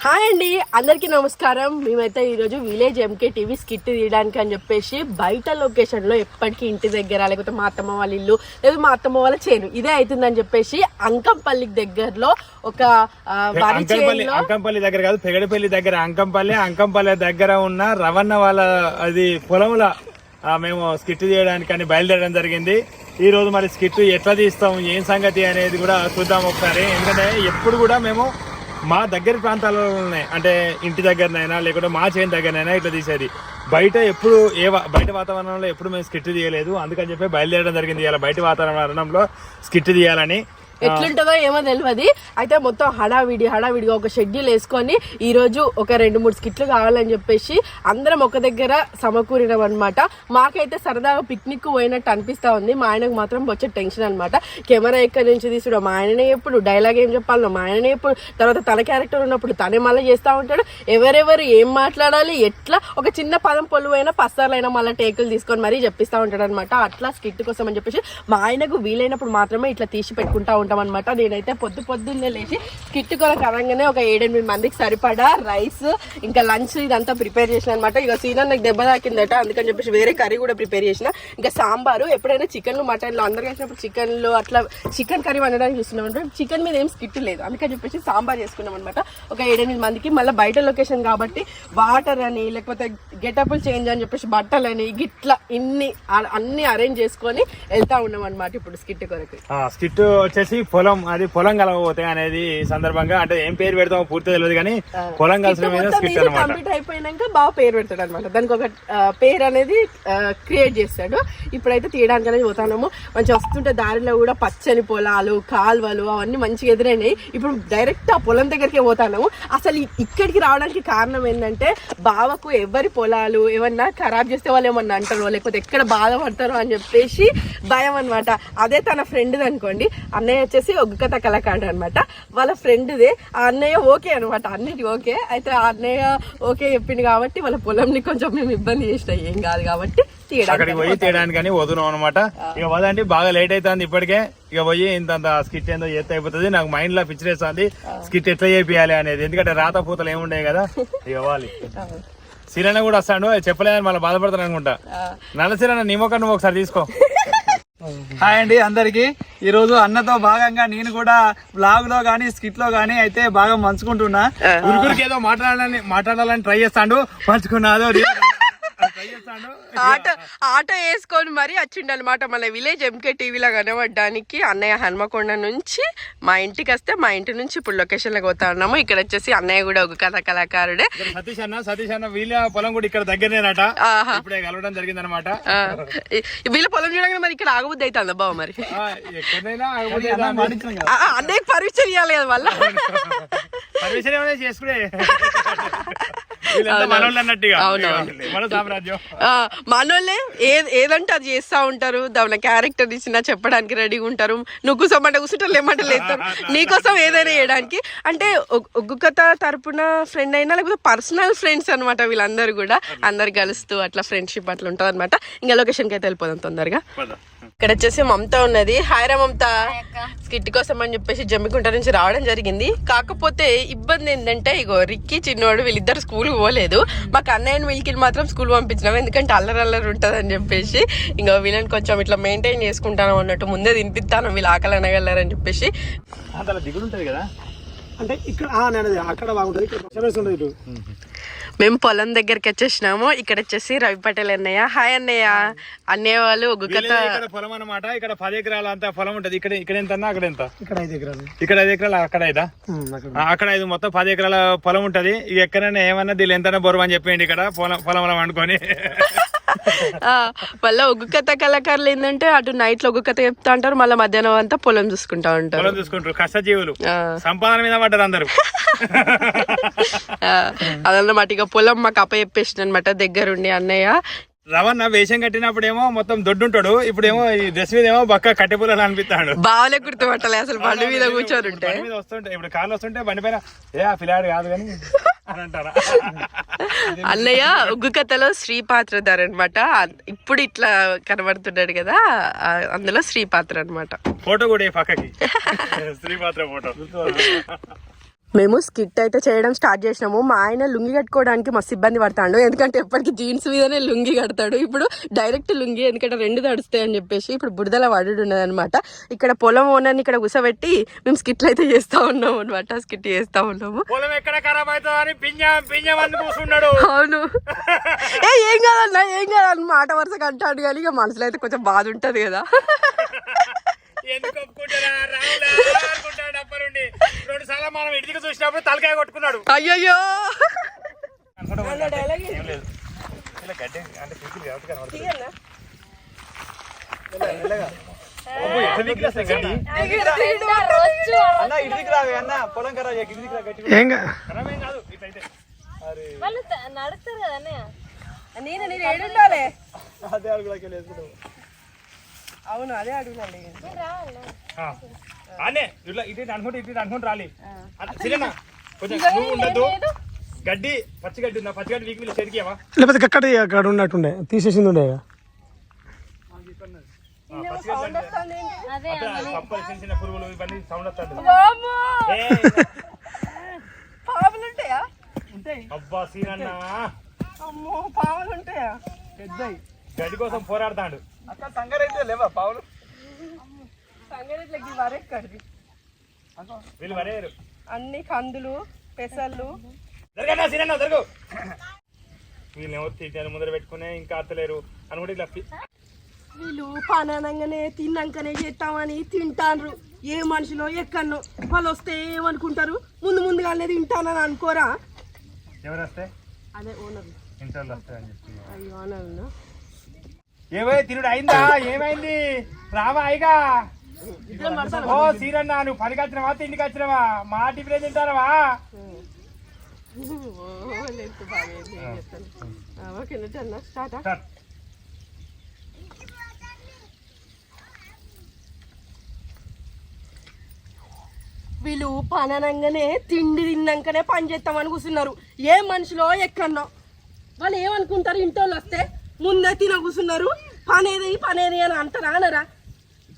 Hi అండి అందరికీ నమస్కారం. మేమైతే ఈరోజు విలేజ్ ఎంకే టీవీ స్కిట్ తీయడానికి అని చెప్పేసి బయట లొకేషన్లో ఎప్పటికీ ఇంటి దగ్గర లేకపోతే మా అత్తమ్మ వాళ్ళ ఇల్లు లేదా మా అత్తమ్మ వాళ్ళ చేను ఇదే అవుతుందని చెప్పేసి అంకంపల్లికి దగ్గరలో ఒక వరి అంకంపల్లి చేనులో అంకంపల్లి దగ్గర కాదు పెగడపల్లి దగ్గర అంకంపల్లి అంకంపల్లి దగ్గర ఉన్న రవణ వాళ్ళ అది పొలంలో ఆ, మేము స్కిట్ చేయడానికి అని బయలుదేరడం జరిగింది. ఈ రోజు మరి స్కిట్ ఎట్లా తీస్తాం ఏం సంగతి అనేది కూడా చూద్దాం ఒకసారి. ఎందుకంటే ఎప్పుడు కూడా మేము మా దగ్గర ప్రాంతాలలోనే అంటే ఇంటి దగ్గరనైనా లేకుంటే మా చేను దగ్గరనైనా ఇట్లా తీసేది. బయట ఎప్పుడు ఏ బయట వాతావరణంలో ఎప్పుడు మేము స్కిట్ తీయలేదు. అందుకని చెప్పి బయలుదేరడం జరిగింది. ఇలా బయట వాతావరణంలో స్కిట్ తీయాలని ఎట్లుంటుందో ఏమో తెలియదు అయితే మొత్తం హడావిడి హడావిడిగా ఒక షెడ్యూల్ వేసుకొని ఈ రోజు ఒక రెండు మూడు స్కిట్లు కావాలని చెప్పేసి అందరం ఒక దగ్గర సమకూరినాం అనమాట మాకైతే సరదాగా పిక్నిక్ పోయినట్టు అనిపిస్తా ఉంది. మా ఆయనకు మాత్రం వచ్చే టెన్షన్ అనమాట కెమెరా ఎక్కడి నుంచి తీసుడు? మా ఆయననే ఎప్పుడు డైలాగ్ ఏం చెప్పాలో మా ఆయననే ఎప్పుడు? తర్వాత తన క్యారెక్టర్ ఉన్నప్పుడు తనే మళ్ళీ చేస్తూ ఉంటాడు. ఎవరెవరు ఏం మాట్లాడాలి? ఎట్లా? ఒక చిన్న పదం పొలువైనా పస్తార్లైనా మళ్ళీ టేకులు తీసుకొని మరీ చెప్పిస్తూ ఉంటాడు అనమాట అట్లా స్కిట్ కోసం అని చెప్పేసి మా ఆయనకు వీలైనప్పుడు మాత్రమే ఇట్లా తీసి పెట్టుకుంటా ఉంటాడు. ఉంటాం అనమాట నేనైతే పొద్దు పొద్దున్నే లేచి స్కిట్ కొరకు అనగానే ఒక ఏడెనిమిది మందికి సరిపడా రైస్ ఇంకా లంచ్ ఇదంతా ప్రిపేర్ చేసిన అనమాట ఇక సీనా నాకు దెబ్బ తాకిందట అందుకని చెప్పేసి వేరే కర్రీ కూడా ప్రిపేర్ చేసిన. ఇంకా సాంబారు ఎప్పుడైనా చికెన్లు మటన్లు అందరు కలిసినప్పుడు చికెన్లు అట్లా చికెన్ కర్రీ వండడానికి చూస్తున్నాం అంటే చికెన్ మీద ఏం స్కిట్ లేదు. అందుకని చెప్పేసి సాంబార్ చేసుకున్నాం అనమాట ఒక ఏడెనిమిది మందికి మళ్ళీ బయట లొకేషన్ కాబట్టి వాటర్ అని లేకపోతే గెటప్లు చేంజ్ అని చెప్పేసి బట్టలని గిట్లా ఇన్ని అన్ని అరేంజ్ చేసుకొని వెళ్తా ఉన్నాం అనమాట ఇప్పుడు స్కిట్ కొరకు. స్కిట్ వచ్చేసి పొలం అది పొలం కలవబోతాయి అనేది సందర్భంగా అంటే ఏం పేరు పెడతామో పూర్తి తెలియదు కానీ పొలం కలిసిన మీద స్కిట్ అనమాట కంప్లీట్ అయిపోయినాక బాగా పేరు పెడతాడు అనమాట దానికి ఒక పేరు అనేది క్రియేట్ చేస్తాడు. ఇప్పుడైతే తీయడానికి అనేది పోతాము మంచిగా వస్తుంటే దారిలో కూడా పచ్చని పొలాలు కాల్వలు అవన్నీ మంచిగా ఎదురైనాయి. ఇప్పుడు డైరెక్ట్ ఆ పొలం దగ్గరికి పోతాము అసలు ఇక్కడికి రావడానికి కారణం ఏంటంటే బావకు ఎవరి పొలాలు ఏమన్నా ఖరాబ్ చేస్తే వాళ్ళు ఏమన్నా అంటారో లేకపోతే ఎక్కడ బాధపడతారో అని చెప్పేసి భయం అనమాట అదే తన ఫ్రెండ్ అనుకోండి. అన్నయ్య వచ్చేసి ఒగ్గుకథ కళాకారుడు అనమాట వాళ్ళ ఫ్రెండ్దే. ఆ అన్నయ్య ఓకే అనమాట అన్నిటి ఓకే. అయితే ఆ అన్నయ్య ఓకే చెప్పింది కాబట్టి వాళ్ళ పొలంని కొంచెం మేము ఇబ్బంది చేసినాం ఏం కాదు కాబట్టి అక్కడికి పోయి తీయడానికి అని వదును అనమాట ఇక వదండి బాగా లేట్ అవుతుంది ఇప్పటికే. ఇక పోయి ఇంత స్కిట్ ఏందో చేస్తే అయిపోతుంది. నాకు మైండ్లో పిక్చర్ వేస్తుంది స్కిట్ ఎట్లా చేపియాలి అనేది. ఎందుకంటే రాత పూతలు ఏముండే కదా. ఇక వాలి సిరణ కూడా వస్తాడు. చెప్పలేదని మళ్ళీ బాధపడతాను అనుకుంటా. నల్ల సిరణ నీ మొక్క నువ్వు ఒకసారి తీసుకో. హాయ్ అండి అందరికి. ఈ రోజు అన్నతో భాగంగా నేను కూడా బ్లాగ్లో గానీ స్కిట్లో గానీ అయితే బాగా మంచుకుంటున్నా. గురుగురికి ఏదో మాట్లాడాలని మాట్లాడాలని ట్రై చేస్తాడు. పంచుకున్నాదో ఆటో ఆటో వేసుకొని మరీ వచ్చిండు అనమాట మన విలేజ్ ఎంకే టీవీలో కనబడడానికి అన్నయ్య హన్మకొండ నుంచి మా ఇంటికి వస్తే మా ఇంటి నుంచి ఇప్పుడు లొకేషన్లోకి పోతా ఉన్నాము. ఇక్కడ వచ్చేసి అన్నయ్య కూడా ఒక కథ కళాకారుడే. సతీష్ అన్న సతీష్ అన్న వీళ్ళ పొలం కూడా ఇక్కడ దగ్గరనేనట. ఇప్పుడే కలవడం జరిగింది అనమాట వీళ్ళ పొలం చూడగానే మరి ఇక్కడ ఆగబుద్ది అవుతుంది బావ మరి? అన్నయ్యకి పరీక్ష ఇవ్వాలి కదా మళ్ళా. చేసుకునే అవునవును. మనోళ్ళే ఏ ఏదంటే అది చేస్తా ఉంటారు. దాని క్యారెక్టర్ ఇచ్చినా చెప్పడానికి రెడీగా ఉంటారు. నువ్వు కూసమంటే కూర్చుంటారు లేమంటే లేస్తారు. నీకోసం ఏదైనా చేయడానికి. అంటే ఒగ్- ఒగ్గు కథ తరపున ఫ్రెండ్ అయినా లేకపోతే పర్సనల్ ఫ్రెండ్స్ అన్నమాట వీళ్ళందరూ కూడా. అందరు కలుస్తూ అట్లా ఫ్రెండ్షిప్ అట్లా ఉంటుంది అనమాట ఇంకా లొకేషన్కి అయితే వెళ్ళిపోదాం తొందరగా. ఇక్కడ వచ్చేసి మమత ఉన్నది. హాయ్ రా మమత. స్కిట్ కోసం అని చెప్పేసి జమ్మికుంట నుంచి రావడం జరిగింది. కాకపోతే ఇబ్బంది ఏంటంటే ఇగో రిక్కి చిన్నోడు వీళ్ళిద్దరు స్కూల్ పోలేదు. మాకు అన్నయ్యని వీళ్ళకి మాత్రం స్కూల్ పంపించినాం. ఎందుకంటే అల్లరి అల్లరి ఉంటుంది అని చెప్పేసి ఇంకా వీళ్ళని కొంచెం ఇట్లా మెయింటైన్ చేసుకుంటాను అన్నట్టు ముందే తినిపిస్తాను వీళ్ళు ఆకలి అనగలరని చెప్పేసి దిగులు కదా? అంటే ఇక్కడ అక్కడ బాగుంటది ఇక్కడ ఇటు. మేము పొలం దగ్గరికి వచ్చేసినాము. ఇక్కడ వచ్చేసి రవి పటేల్ అన్నయ్య. హాయ్ అన్నయ్య. అన్నయ్య వాళ్ళు ఒక కథ వీళ్ళది ఇక్కడ పొలం అన్నమాట. ఇక్కడ పది ఎకరాల అంత పొలం ఉంటది. ఇక్కడ ఇక్కడ ఎంత అన్నా అక్కడ ఎంత? ఇక్కడ ఐదు ఎకరాలు. ఇక్కడ ఐదు ఎకరాలు అక్కడ ఐదా? అక్కడ ఐదు. మొత్తం పది ఎకరాల పొలం ఉంటది. ఇక ఎక్కడైనా ఏమన్నా దీని ఎంతైనా బొరువు అని చెప్పేయండి ఇక్కడ. పొలం పొలం అనుకొని మళ్ళీ ఒగ్గు కథ కళాకారులు ఏంటంటే అటు నైట్లో ఒగ్గు కథ చెప్తా ఉంటారు మళ్ళీ మధ్యాహ్నం అంతా పొలం చూసుకుంటా ఉంటారు. పొలం చూసుకుంటారు కష్టజీవులు. సంపాదన మీద పడ్డారు అందరు. అదన్నమాట ఇక పొలం మాకు అప్ప చెప్పేసిన అనమాట దగ్గరుండి అన్నయ్య. రవణ వేషం కట్టినప్పుడేమో మొత్తం దొడ్డుంటాడు ఇప్పుడేమో ఈ డ్రెస్ మీద ఏమో బక్క కట్టెపులని అనిపిస్తాడు. బావలే గుర్తుపట్టలే అసలు బండి మీద కూర్చొని ఉంటే. వస్తుంటే ఇప్పుడు కార్లు వస్తుంటే బండి పైన ఏ ఆ పిల్లాడు కాదు కానీ అన్నయ్య ఒగ్గు కథలో శ్రీ పాత్రధారి అనమాట ఇప్పుడు ఇట్లా కనబడుతున్నాడు కదా అందులో శ్రీ పాత్ర అనమాట ఫోటో కూడా పక్కకి? స్త్రీ పాత్ర ఫోటో. మేము స్కిట్ అయితే చేయడం స్టార్ట్ చేసినాము. మా ఆయన లుంగి కట్టుకోవడానికి మస్తు ఇబ్బంది పడతాడు. ఎందుకంటే ఎప్పటికీ జీన్స్ మీదనే లుంగి కడతాడు. ఇప్పుడు డైరెక్ట్ లుంగి ఎందుకంటే రెండు తడుస్తాయి అని చెప్పేసి ఇప్పుడు బురదల వడుడు ఉన్నది అనమాట ఇక్కడ పొలం ఓనర్ని ఇక్కడ కూసబెట్టి మేము స్కిట్లు అయితే చేస్తా ఉన్నాము అనమాట స్కిట్ చేస్తా ఉన్నాము. అవును. ఏ ఏం కాదన్నా ఏం కాదన్న. మాట వరుసగా అంటాడు కానీ ఇక మనసులో అయితే కొంచెం బాధ ఉంటది కదా. ఎందుకు ఒప్పుకుంటారా? రావులా అనుకుంటాడు రెండు సార్లు మనం ఇంటికి చూసినప్పుడు తలకాయ కొట్టుకున్నాడు. అయ్యయ్యో! నడుస్తారు కదా నేను నేను ఏడుండాలి అదే అడుగులోకి వెళ్ళి వేసుకుంటావు అవును అదే అడుగునండి ఇట్లా ఇటు ఇటు అనుకుంటే ఇటు అనుకుంటే రాలి. సిరేనా కొంచెం నువ్వు ఉండద్దు. గడ్డి పచ్చి గడ్డి ఉందా? పచ్చి గడ్డి వీక్ వీళ్ళు చెరికేవా లేకపోతే అక్కడ అక్కడ ఉన్నట్టుండే తీసేసింది ఉండే పురుగులు ఇవన్నీ సౌండ్ వస్తుంది. పాములు ఉంటాయా? అబ్బా సీనన్న. అమ్మో పాములు ఉంటాయా? పెద్దయి. గడ్డి కోసం పోరాడతాడు. అక్క సంగారైతే లేవా పావులు? వరెక్కడిది? వీళ్ళు అన్ని కందులు పెసళ్ళు జరగన్నా సీనన్న జరుగు. వీళ్ళు తీటాను ముందర పెట్టుకునే ఇంకా అత్తలేరు అనుకుంటే ఇట్లా పి- వీళ్ళు పననంగానే తిన్నాకనే చేస్తామని తింటాన్రు ఏ మనిషిలో ఎక్కడనో. వాళ్ళు వస్తే ఏమనుకుంటారు? ముందు ముందుగానే తింటానని అనుకోరా? ఎవరు వస్తే? అదే ఓనర్. ఇంట్లో వస్తాయని చెప్తున్నారు. అయ్యో ఓనర్ ఏమై తిరుడు అయిందా? ఏమైంది? రావా అయిగా ఓ సీరన్న నువ్వు పనికి వచ్చినవా తిండికి వచ్చినవా మా టిఫిన్ తింటారవా వీళ్ళు పననంగానే తిండి తిన్నాకనే పని చేస్తామని కూర్చున్నారు. ఏ మనిషిలో ఎక్కడనో. వాళ్ళు ఏమనుకుంటారు? ఇంటోళ్ళు వస్తే ముందే తిన కూర్చున్నారు. పనేది పనేది అని అంటారా అనరా?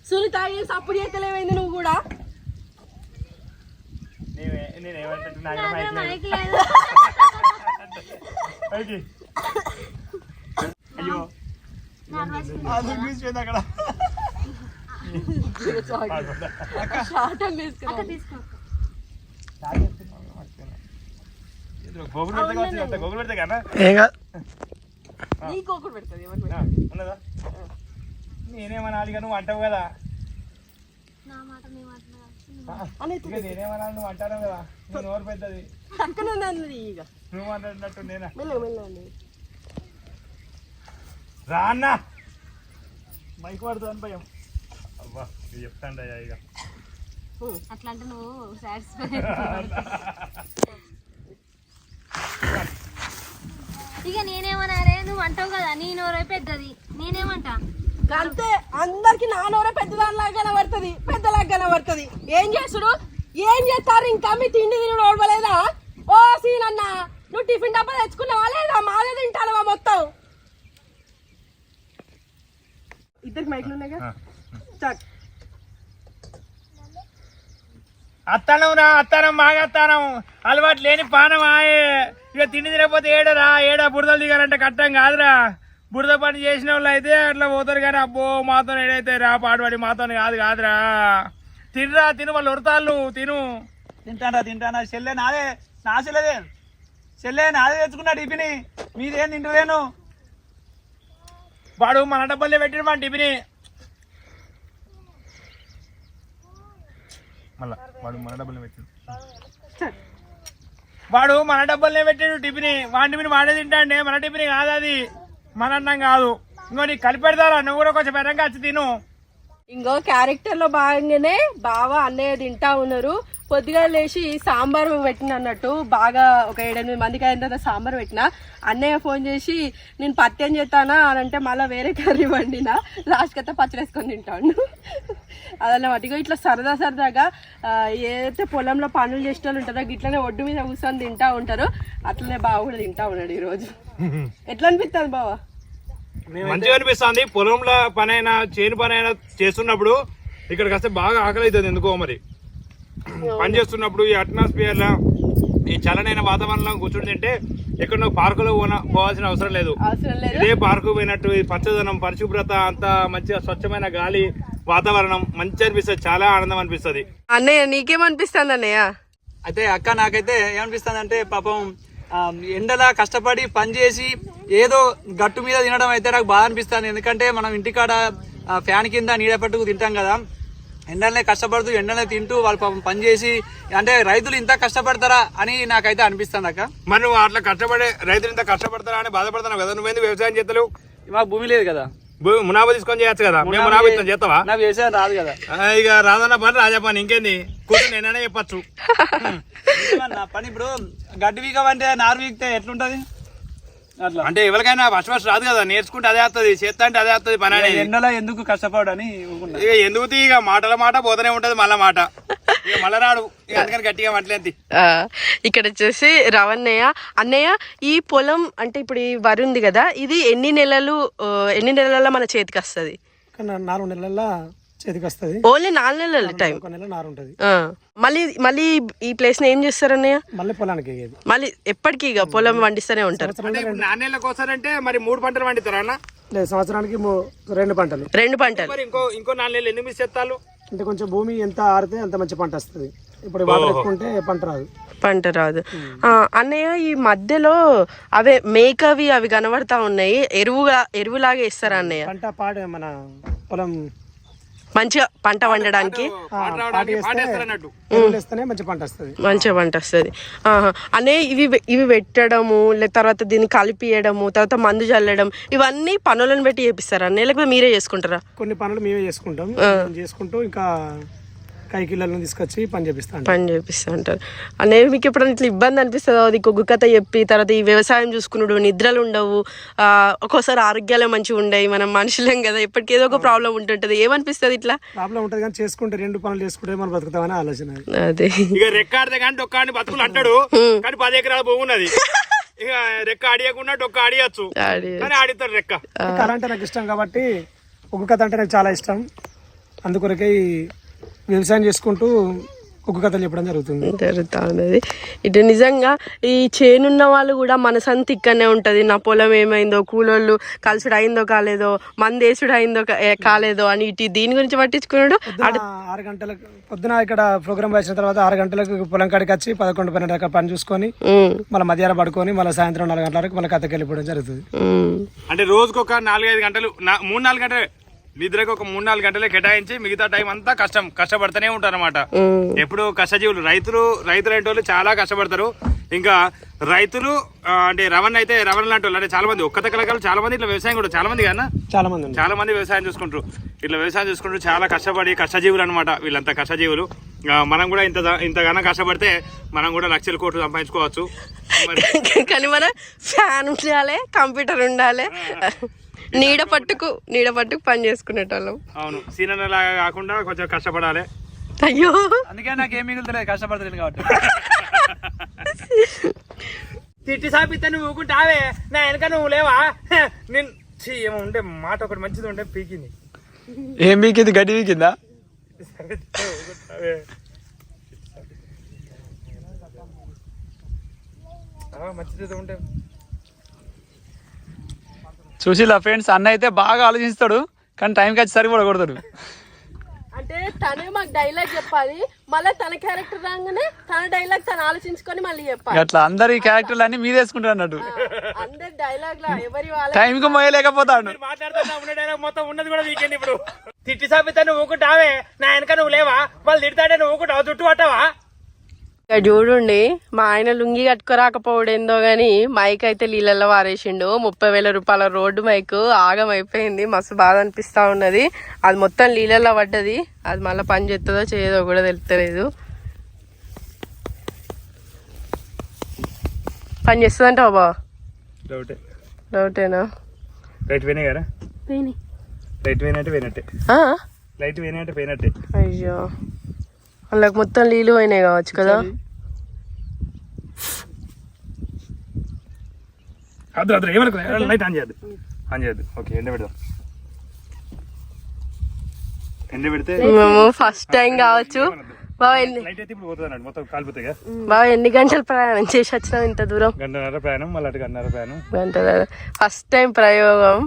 సునీత ఏం సప్పుడు చేతలేమైంది నువ్వు కూడా? గోగులు పెడితే గోగులు పెడితే కాదు. నీకు ఒకటి పెడుతుంది ఎవరు ఉన్నదా? నేనేమనాలి ఇక నువ్వు అంటావు కదా. నేనేమనాలి నువ్వు అంటావు కదా. నువ్వు నోరు పెద్దది? ఇక. నువ్వు అన్నట్టు నేనా? రా అన్న. మైక్ పడుతుంది భయం. అబ్బా ఇది చెప్తాండయ్యా ఇక. అట్లా అంటే నువ్వు సాటిస్ఫై ఇక నేనేమన్నారే నువ్వు అంటావు కదా నీ నోరే పెద్దది. నేనేమంటా? అంతే అందరికి నానోరే పెద్దదానిలాగా కనబడుతుంది పెద్దలాగా కనబడుతుంది. ఏం చేసుడు ఏం చేస్తారు? ఇంకా మీ తిండి తినడు ఓడవలేదా ఓ సీనన్న నువ్వు టిఫిన్ డబ్బా తెచ్చుకున్నావా లేదా? మాదే తింటానవా మొత్తం? ఇద్దరికి మైక్లు ఉన్నాయిగా? అత్తనం రా అత్తనం బాగా అత్తనం అలవాటు లేని పానం ఆయే. ఇక తిండి తినకపోతే ఏడరా? ఏడ బురదలు దిగారంటే కట్టం కాదురా. బురద పని చేసిన వాళ్ళు అయితే అట్లా పోతారు కానీ అబ్బో మాతో ఏడైతే రా పాడుపడి మాతో కాదు కాదురా. తినరా తిను వాళ్ళు ఉడతాళ్ళు తిను. తింటానా తింటానా? చెల్లె నాదే నా చెల్లెదే చెల్లె నాదే తెచ్చుకున్నా టిఫిని. మీదేం తింటలేను వాడు మన డబ్బులే పెట్టిన మన టిఫిని. మళ్ళా వాడు మన డబ్బులే పెట్టిండు. వాడు మన డబ్బులనే పెట్టాడు టిఫిన్. వాడి టిఫిన్ వాడే తింటాండే. మన టిఫిన్ కాదు అది. మన అన్నం కాదు. ఇంకో నీకు నువ్వు కూడా కొంచెం పెరంగా వచ్చి తిను. ఇంకో క్యారెక్టర్లో భాగంగానే బావ అన్నయ్య తింటా ఉన్నారు. పొద్దుగా లేచి సాంబార్ పెట్టిన అన్నట్టు బాగా ఒక ఏడెనిమిది మందికి అయిన తర్వాత సాంబార్ పెట్టిన. అన్నయ్య ఫోన్ చేసి నేను పత్యం చేస్తానా? అని అంటే మళ్ళీ వేరే కర్రీ వండినా. లాస్ట్ అయితే పచ్చడి వేసుకొని తింటాను అదన్నమాట ఇగో ఇట్లా సరదా సరదాగా ఏదైతే పొలంలో పనులు చేసిన వాళ్ళు ఉంటారో ఇట్లనే ఒడ్డు మీద కూర్చొని తింటా ఉంటారు. అట్లనే బావ కూడా తింటా ఉన్నాడు ఈరోజు. ఎట్లా అనిపిస్తుంది బావ? మంచిగా అనిపిస్తుంది. పొలంలో పనైనా చేను పనైనా చేస్తున్నప్పుడు ఇక్కడికి వస్తే బాగా ఆకలి అవుతుంది ఎందుకో మరి. పని చేస్తున్నప్పుడు ఈ అట్మాస్ఫియర్లో ఈ చలనైన వాతావరణంలో కూర్చుంటుంటే ఎక్కడో పార్కులో పోన- పోవాల్సిన అవసరం లేదు. అవసరం లేదు. ఇదే పార్కు పోయినట్టు ఈ పచ్చదనం పరిశుభ్రత అంత మంచిగా స్వచ్ఛమైన గాలి వాతావరణం మంచి అనిపిస్తుంది. చాలా ఆనందం అనిపిస్తుంది. అన్నయ్య నీకేమనిపిస్తుంది అన్నయ్య? అయితే అక్క నాకైతే ఏమనిపిస్తుంది అంటే పాపం ఎండలా కష్టపడి పని చేసి ఏదో గట్టు మీద తినడం అయితే నాకు బాధ అనిపిస్తుంది. ఎందుకంటే మనం ఇంటికాడ ఫ్యాన్ కింద నీడ పట్టుకు తింటాం కదా. ఎండలనే కష్టపడుతూ ఎండలనే తింటూ వాళ్ళు పాపం పని చేసి అంటే రైతులు ఇంత కష్టపడతారా అని నాకైతే అనిపిస్తుంది అక్క. మరి నువ్వు అట్లా కష్టపడే రైతులు ఇంత కష్టపడతారా అని బాధపడుతున్నావు కదా. నువ్వేంది వ్యవసాయం చేతలు మాకు భూమి లేదు కదా. మునాబా తీసుకొని చేయొచ్చు కదా. మేము మునాబా చేస్తావా? నాకు వ్యవసాయం రాదు కదా. ఇక రాదన్న పని రాజా పని. ఇంకేంది? కూర్చొని నేననే చెప్పచ్చు. నా పని ఇప్పుడు గడ్డి వీకమంటే నారు వీకితే ఎట్లుంటది? అంటే ఎవరికైనా ఫస్ట్ ఫస్ట్ రాదు కదా నేర్చుకుంటే అదే వస్తుంది చేస్తా అంటే అదే వస్తుంది పని అనేది. ఎండలో ఎందుకు కష్టపడని. ఇక ఎందుకు ఇక మాటల మాట పోతూనే ఉంటది మళ్ళా మాట. ఇక మళ్ళా రాడు. ఇక అందుకని గట్టిగా మాట్లాడి ఇక్కడ వచ్చేసి రవన్నయ్య అన్నయ్య ఈ పొలం అంటే ఇప్పుడు ఈ వరి ఉంది కదా ఇది ఎన్ని నెలలు ఎన్ని నెలల మన చేతికి వస్తుంది? కానీ నాలుగు నెలల్లో చేతికి వస్తుంది ఓన్లీ నాలుగు నెలలు టైం. ఒక నెల నారు ఉంటుంది. ఆ, మళ్ళీ మళ్ళీ ఈ ప్లేస్ని ఏం చేస్తారు అన్నయ్య మళ్ళీ పొలానికి మళ్ళీ ఎప్పటికీ ఇక పొలం వండిస్తూనే ఉంటారు. నాణ్యాలకు వస్తారంటే మరి మూడు పంటలు పండిస్తారా అన్న? లేదు సంవత్సరానికి మూ- రెండు పంటలు. రెండు పంటలు. మరి ఇంకో ఇంకో నాలుగు ఎందుకు మిస్ చేస్తాలు అంటే కొంచెం భూమి ఎంత ఆరితే అంత మంచి పంట వస్తుంది. ఇప్పుడు వాటర్ ఎక్కువ ఉంటే పంట రాదు. పంట రాదు. ఆ, అన్నయ్య ఈ మధ్యలో అవే మేకవి అవి కనబడతా ఉన్నాయి. ఎరువుగా ఎరువులాగా ఇస్తారా అన్నయ్య? పంట పాడే మన పొలం మంచిగా పంట వండడానికి. పాట మంచి వస్తుంది. మంచిగా పంట వస్తుంది. అనే ఇవి ఇవి పెట్టడము లే తర్వాత దీన్ని కలిపియడము తర్వాత మందు చల్లడం ఇవన్నీ పనులను పెట్టి చేపిస్తారా? లేకపోతే మీరే చేసుకుంటారా? కొన్ని పనులు మేమే చేసుకుంటాం. చేసుకుంటూ ఇంకా కైకిళ్ళను తీసుకొచ్చి పని చేపిస్తాం పని చేపిస్తూ ఉంటారు అనే మీకు ఎప్పుడైనా ఇట్లా ఇబ్బంది అనిపిస్తుందో? అది ఒగ్గు కథ చెప్పి తర్వాత ఈ వ్యవసాయం చూసుకున్నాడు నిద్రలు ఉండవు. ఆ, ఒక్కోసారి ఆరోగ్యాలే మంచిగా ఉండవు మనం మనుషులేం కదా ఎప్పటికీ ఏదో ఒక ప్రాబ్లం ఉంటుంటది. ఏమనిపిస్తుంది ఇట్లా? ప్రాబ్లం ఉంటుంది కానీ చేసుకుంటే రెండు పనులు చేసుకుంటే మనం బతుకుతామని ఆలోచన అది. ఇక రెక్క ఆడితే కానీ ఆడి బతుకులు అంటాడు. కానీ పది ఎకరాల బాగున్నది ఇక రెక్క ఆడియకుండా డొక్క ఆడియచ్చు. ఆడి- కానీ ఆడితాడు రెక్క. అంటే నాకు ఇష్టం కాబట్టి కథ అంటే నాకు చాలా ఇష్టం. అందుకొరకే ఈ వ్యవసాయం చేసుకుంటూ ఒగ్గు కథలు చెప్పడం జరుగుతుంది. జరుగుతా ఉన్నది ఇటు నిజంగా ఈ చేనున్న వాళ్ళు కూడా మనసంత ఇక్కడనే ఉంటది. నా పొలం ఏమైందో కూలోళ్ళు కలుసుడు అయిందో కాలేదో మందేసుడు అయిందో కాలేదో అని ఇటు దీని గురించి పట్టించుకున్నాడు. ఆరు గంటలకు పొద్దున ఇక్కడ ప్రోగ్రామ్ వచ్చిన తర్వాత ఆరు గంటలకు పొలం కాడికి వచ్చి పదకొండు పన్నెండు దాకా పని చూసుకొని మళ్ళీ మధ్యాహ్నం పడుకొని మళ్ళీ సాయంత్రం నాలుగు గంటల వరకు మళ్ళీ కథకి వెళ్ళిపోవడం జరుగుతుంది. అంటే రోజుకు ఒక నాలుగైదు గంటలు మూడు నాలుగు గంటలే నిద్రకు ఒక మూడు నాలుగు గంటలే కేటాయించి మిగతా టైం అంతా కష్టం కష్టపడుతూనే ఉంటారు అనమాట. ఎప్పుడు కష్టజీవులు రైతులు రైతులు అంటే వాళ్ళు చాలా కష్టపడతారు. ఇంకా రైతులు అంటే రవణ అయితే రవణ లాంటి వాళ్ళు అంటే చాలా మంది ఒక్క తగ్గల చాలా మంది ఇట్లా వ్యవసాయం కూడా చాలా మంది కదా చాలా మంది చాలా మంది వ్యవసాయం చూసుకుంటారు. ఇట్లా వ్యవసాయం చూసుకుంటూ చాలా కష్టపడి కష్టజీవులు అనమాట వీళ్ళంతా కష్టజీవులు. మనం కూడా ఇంత ఇంతగానో కష్టపడితే మనం కూడా లక్షల కోట్లు సంపాదించుకోవచ్చు. కానీ మన ఫ్యాన్ ఉండాలి కంప్యూటర్ ఉండాలి. నీడ పట్టుకు నీడ పట్టుకు పని చేసుకునేటోళ్ళం. అవును సీనియర్ లాగా కాకుండా కొంచెం కష్టపడాలి. అయ్యో. అందుకే నాకు ఏం మిగులుతలేదు కష్టపడతలేదు కాబట్టి. తిట్టి సాపితే నువ్వు ఊకుంటావే. నా వెనక నువ్వు లేవా? నేను ఛీ, ఏమో ఉంటే మాట ఒకటి మంచిది ఉంటే పీకింది. ఏం వీకింది గడ్డి. ఆ, మంచిది ఉంటే చూసిలా ఫ్రెండ్స్ అన్న అయితే బాగా ఆలోచిస్తాడు కానీ టైంకి వచ్చి సరిపడ కొడతాడు. అంటే తనే మాకు డైలాగ్ చెప్పాలి మళ్ళీ తన క్యారెక్టర్ రాగానే తన డైలాగ్ తను ఆలోచించుకొని మళ్ళీ చెప్పాలి. అట్లా అందరి క్యారెక్టర్లు అన్ని మీదేసుకుంటారు అన్నట్టు. అందరి డైలాగ్ లా ఎవరి వాళ్ళ టైంకి మోయలేకపోతాడు. మాట్లాడుతున్నా ఉన్న డైలాగ్ మొత్తం ఉన్నది కూడా వీకెండ్ ఇప్పుడు. తిట్టి సాపితే నువ్వు ఊకుంటావే. నా వెనక నువ్వు లేవా? వాళ్ళు తిడతాడే నువ్వు ఊకుంటావు? చుట్టూ పట్టావా చూడండి మా ఆయన లుంగి కట్టుకోరాకపోవడేందో గాని మైక్ అయితే నీళ్ళల్లో వారేసిండు. ముప్పై వేల రూపాయల రోడ్డు మైక్ ఆగం అయిపోయింది మస్తు బాధ అనిపిస్తా ఉన్నది. అది మొత్తం నీళ్ళల్లో పడ్డది. అది మళ్ళీ పని చేస్తుందో చేయదో కూడా తెలుస్తలేదు పని చేస్తుందంట బాబా డౌటే. డౌటేనా? లైట్ పోయినాయి కదా? లైట్ పోయినట్టే? లైట్ పోయినట్టే పోయినట్టే. అయ్యో. వాళ్ళకి మొత్తం నీళ్ళు పోయినాయి కావచ్చు కదా? అద్దు అద్దు ఏమనుకో లైట్ ఆన్ చేయద్దు. ఆన్ చేయద్దు. ఓకే ఎండ పెడదాం. ఎండ పెడితే మేము ఫస్ట్ టైం కావచ్చు. ఎన్ని లైట్ అయితే ఇప్పుడు పోతుంది అన్నట్టు. మొత్తం కాలిపోతాయి కదా? బావ ఎన్ని గంటలు ప్రయాణం చేసి వచ్చినావు ఇంత దూరం? గంటన్నర ప్రయాణం మళ్ళీ అటు గంటన్నర ప్రయాణం. ఫస్ట్ టైం ప్రయోగం.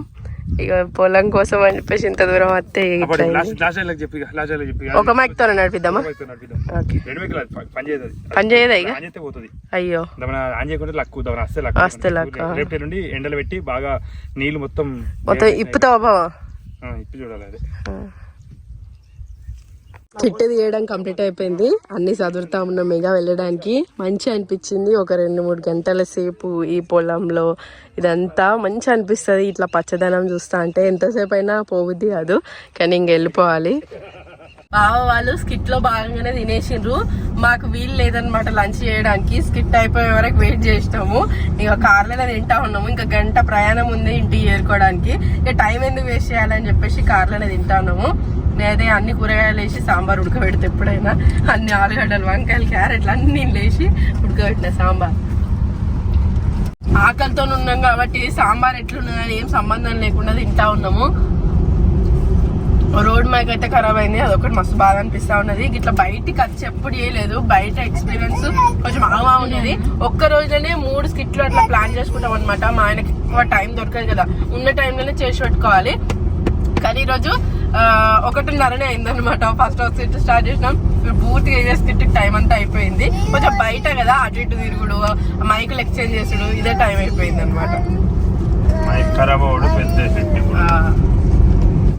ఇక పొలం కోసం అని చెప్పేసి ఇంత దూరం వస్తే ఒక మైక్తో నడిపిద్దామా? పని చేయదు ఇక? అయ్యో. చేయకుంటే లక్కు నుండి ఎండలు పెట్టి బాగా నీళ్ళు మొత్తం మొత్తం ఇప్పుతావా బావా? ఆ, ఇప్పి చూడాలి అదే. చిట్టు తీయడం కంప్లీట్ అయిపోయింది. అన్ని చదువుతా ఉన్నాం మెగా వెళ్ళడానికి మంచి అనిపించింది. ఒక రెండు మూడు గంటల సేపు ఈ పొలంలో ఇదంతా మంచి అనిపిస్తుంది. ఇట్లా పచ్చదనం చూస్తా అంటే ఎంతసేపు అయినా పోవద్ది కాదు కానీ ఇంక వెళ్ళిపోవాలి. బావ వాళ్ళు స్కిట్లో భాగంగానే తినేసిండ్రు. మాకు వీలు లేదనమాట లంచ్ చేయడానికి. స్కిట్ అయిపోయే వరకు వెయిట్ చేసినాము. ఇక కార్లోనే తింటా ఉన్నాము. ఇంకా గంట ప్రయాణం ఉంది ఇంటికి చేరుకోవడానికి. ఇక టైం ఎందుకు వేస్ట్ చేయాలని చెప్పేసి కార్లోనే తింటా ఉన్నాము. నేనే అన్ని కూరగాయలు వేసి సాంబార్ ఉడకబెడితే ఎప్పుడైనా అన్ని ఆలుగడ్డలు వంకాయలు క్యారెట్లు అన్ని వేసి ఉడకబెట్టిన సాంబార్. ఆకలితో ఉన్నాం కాబట్టి సాంబార్ ఎట్లున్నదని ఏం సంబంధం లేకుండా తింటా ఉన్నాము. రోడ్ మైక్ అయితే ఖరాబ్ అయింది అదొకటి మస్తు బాధ అనిపిస్తా ఉన్నది. ఇట్లా బయటికి వచ్చి ఎప్పుడు చేయలేదు బయట ఎక్స్పీరియన్స్ కొంచెం బాగా ఉండేది ఒక్క రోజులోనే మూడు స్కిట్లు అట్లా ప్లాన్ చేసుకుంటాం అనమాట మా ఆయనకి ఎక్కువ టైం దొరకదు కదా ఉన్న టైంలోనే చేసి పెట్టుకోవాలి. కానీ ఈరోజు ఒకటిన్నరనే అయిందనమాట ఫస్ట్ స్కిట్ స్టార్ట్ చేసినాం. ఇప్పుడు పూర్తిగా ఇదే స్కిట్ టైం అంతా అయిపోయింది. కొంచెం బయట కదా అటు ఇటు తిరుగుడు మైకులు ఎక్స్చేంజ్ చేసుడు ఇదే టైం అయిపోయింది అనమాట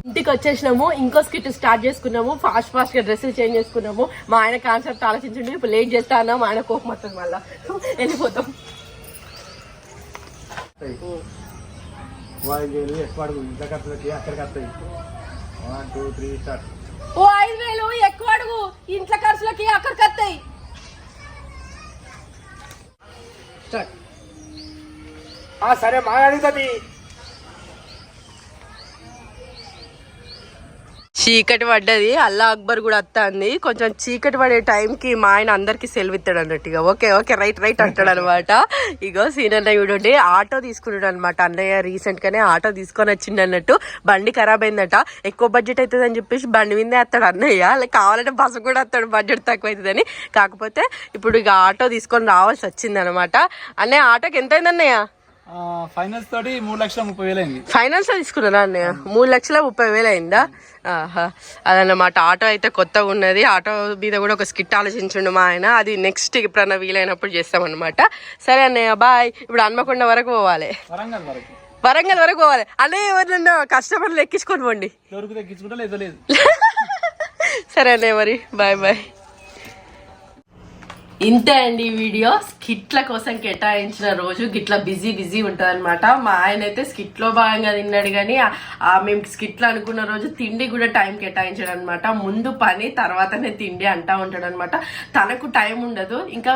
ఇంటికి వచ్చేసినాము ఇంకో స్కిట్ స్టార్ట్ చేసుకున్నాము ఫాస్ట్ ఫాస్ట్గా డ్రెస్సులు చేంజ్ చేసుకున్నాము. మా ఆయన కాన్సెప్ట్ ఆలోచించండి ఇప్పుడు లేట్ చేస్తా అన్నా మా ఆయన కోపం వస్తుంది మళ్ళా. వెళ్ళిపోతాం. అక్కడికి వస్తాయి వన్ టూ త్రీ స్టార్ట్ ఓ ఐదు వేలు ఎక్కువ అడుగు. ఇంట్లో ఖర్చులకి అక్కడికి వస్తాయి సరే మా. అడుగుతుంది చీకటి పడ్డది. అల్లా అక్బర్ కూడా వస్తుంది. కొంచెం చీకటి పడే టైంకి మా ఆయన అందరికి సెలవు ఇస్తాడు అన్నట్టుగా. ఓకే ఓకే రైట్ రైట్ అంటాడు అనమాట ఇగో సీనన్న చూడండి. ఆటో తీసుకున్నాడు అనమాట అన్నయ్య రీసెంట్గానే ఆటో తీసుకొని వచ్చిండు అన్నట్టు. బండి ఖరాబ్ అయిందట. ఎక్కువ బడ్జెట్ అవుతుంది అని చెప్పేసి బండి మీదే వస్తాడు అన్నయ్య. కావాలంటే బస్సు కూడా వస్తాడు. బడ్జెట్ తక్కువ అవుతుందని. కాకపోతే ఇప్పుడు ఇక ఆటో తీసుకొని రావాల్సి వచ్చింది అనమాట అన్నయ్య ఆటోకి ఎంత అయింది ఫైనల్స్ తోటి మూడు లక్షల ముప్పై వేలు అయింది. ఫైనాన్స్లో తీసుకున్నారా అన్నయ్య? మూడు లక్షల ముప్పై వేలు అయిందా? ఆహా. అదన్నమాట ఆటో అయితే కొత్తగా ఉన్నది. ఆటో మీద కూడా ఒక స్కిట్ ఆలోచించండు మా ఆయన. అది నెక్స్ట్ ఎప్పుడన్నా వీలైనప్పుడు చేస్తామన్నమాట. సరే అన్నయ్య బాయ్ ఇప్పుడు హన్మకొండ వరకు పోవాలి. వరంగల్ వరకు. వరంగల్ వరకు పోవాలి. అన్నయ్య ఎవరినన్నా కస్టమర్లు ఎక్కించుకొని పోండి. లేదు సరే అన్నయ్య మరి బాయ్ బాయ్ ఇంతే అండి ఈ వీడియో. స్కిట్ల కోసం కేటాయించిన రోజు గిట్ల బిజీ బిజీ ఉంటుంది అనమాట మా ఆయన అయితే స్కిట్లో భాగంగా తిన్నాడు కానీ ఆ- మేము స్కిట్లు అనుకున్న రోజు తిండి కూడా టైం కేటాయించాడు అనమాట ముందు పని తర్వాతనే తిండి అంటా ఉంటాడు అనమాట తనకు టైం ఉండదు. ఇంకా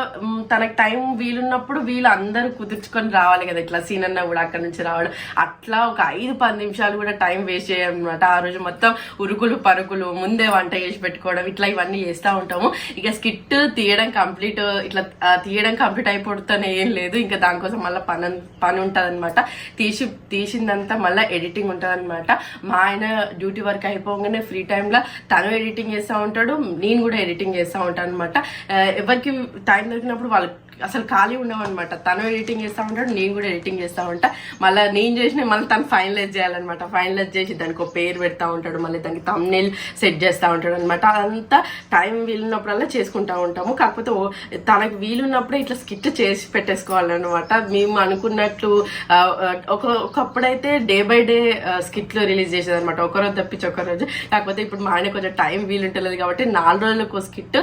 తనకు టైం వీలున్నప్పుడు వీళ్ళు అందరూ కుదుర్చుకొని రావాలి కదా. ఇట్లా సీనన్న కూడా అక్కడ నుంచి రావడం. అట్లా ఒక ఐదు పది నిమిషాలు కూడా టైం వేస్ట్ చేయాలన్నమాట ఆ రోజు మొత్తం ఉరుకులు పరుగులు ముందే వంట చేసి పెట్టుకోవడం ఇట్లా ఇవన్నీ చేస్తూ ఉంటాము. ఇక స్కిట్ తీయడం కంప్లీట్ ఇట్లా తీయడం కంప్లీట్ అయిపోతూనే ఏం లేదు. ఇంకా దానికోసం మళ్ళీ పని పని ఉంటుంది అనమాట తీసి తీసిందంతా మళ్ళీ ఎడిటింగ్ ఉంటుంది అనమాట మా ఆయన డ్యూటీ వర్క్ అయిపోగానే ఫ్రీ టైంలో తను ఎడిటింగ్ చేస్తూ ఉంటాడు నేను కూడా ఎడిటింగ్ చేస్తూ ఉంటాను అనమాట ఎవరికి టైం దొరికినప్పుడు వాళ్ళు అసలు ఖాళీ ఉండవన్నమాట తను ఎడిటింగ్ చేస్తూ ఉంటాడు నేను కూడా ఎడిటింగ్ చేస్తూ ఉంటా. మళ్ళీ నేను చేసిన మళ్ళీ తను ఫైనలైజ్ చేయాలన్నమాట. ఫైనలైజ్ చేసి దానికి ఒక పేరు పెడతా ఉంటాడు మళ్ళీ దానికి తమ్నేల్ సెట్ చేస్తూ ఉంటాడు అనమాట అదంతా టైం వీలున్నప్పుడల్లా చేసుకుంటా ఉంటాము. కాకపోతే ఓ- తనకు వీలున్నప్పుడే ఇట్లా స్కిట్ చేసి పెట్టేసుకోవాలన్నమాట. మేము అనుకున్నట్లు ఒక ఒకప్పుడైతే డే బై డే స్కిట్లు రిలీజ్ చేసేది అనమాట ఒకరోజు తప్పించి ఒక రోజు కాకపోతే ఇప్పుడు మా ఆయన కొంచెం టైం వీలుంటలేదు కాబట్టి నాలుగు రోజులకు స్కిట్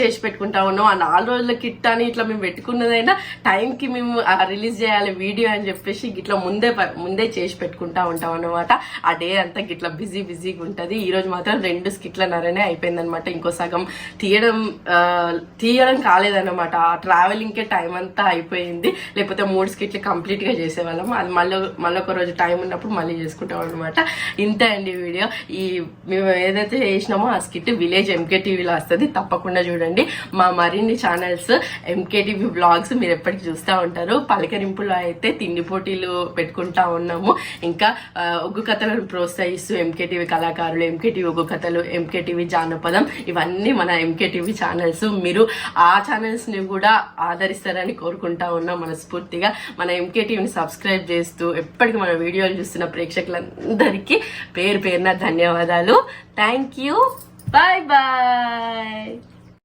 చేసి పెట్టుకుంటా ఉన్నాం. ఆ నాలుగు రోజుల కిట్ అని ఇట్లా మేము పెట్టుకున్నదైనా టైంకి మేము రిలీజ్ చేయాలి వీడియో అని చెప్పేసి గిట్లా ముందే ప- ముందే చేసి పెట్టుకుంటా ఉంటాం అనమాట ఆ డే అంతా గిట్లా బిజీ బిజీగా ఉంటుంది. ఈరోజు మాత్రం రెండు స్కిట్ల నరనే అయిపోయిందనమాట ఇంకో సగం తీయడం తీయడం కాలేదన్నమాట. ఆ ట్రావెలింగ్కే టైం అంతా అయిపోయింది. లేకపోతే మూడు స్కిట్లు కంప్లీట్గా చేసేవాళ్ళం. అది మళ్ళీ మళ్ళీ ఒక రోజు టైం ఉన్నప్పుడు మళ్ళీ చేసుకుంటాం అనమాట ఇంతే అండి వీడియో. ఈ మేము ఏదైతే చేసినామో ఆ స్కిట్ విలేజ్ ఎంకే టీవీలో వస్తుంది. తప్పకుండా చూడండి. మా మరిన్ని ఛానల్స్ ఎంకే టీవీ బ్లాగ్స్ మీరు ఎప్పటికీ చూస్తూ ఉంటారు. పలకరింపులో అయితే తిండి పోటీలు పెట్టుకుంటా ఉన్నాము. ఇంకా ఆ, ఒగ్గు కథలను ప్రోత్సహిస్తూ ఎంకే టీవీ కళాకారులు ఎంకే టీవీ ఒగ్గు కథలు ఎంకే టీవీ జానపదం ఇవన్నీ మన ఎంకే టీవీ ఛానల్స్ మీరు ఆ ఛానల్స్ని కూడా ఆదరిస్తారని కోరుకుంటా ఉన్నాం మనస్ఫూర్తిగా. మన ఎంకే టీవీని సబ్స్క్రైబ్ చేస్తూ ఎప్పటికీ మన వీడియోలు చూస్తున్న ప్రేక్షకులందరికీ పేరు పేరున ధన్యవాదాలు. Thank you bye bye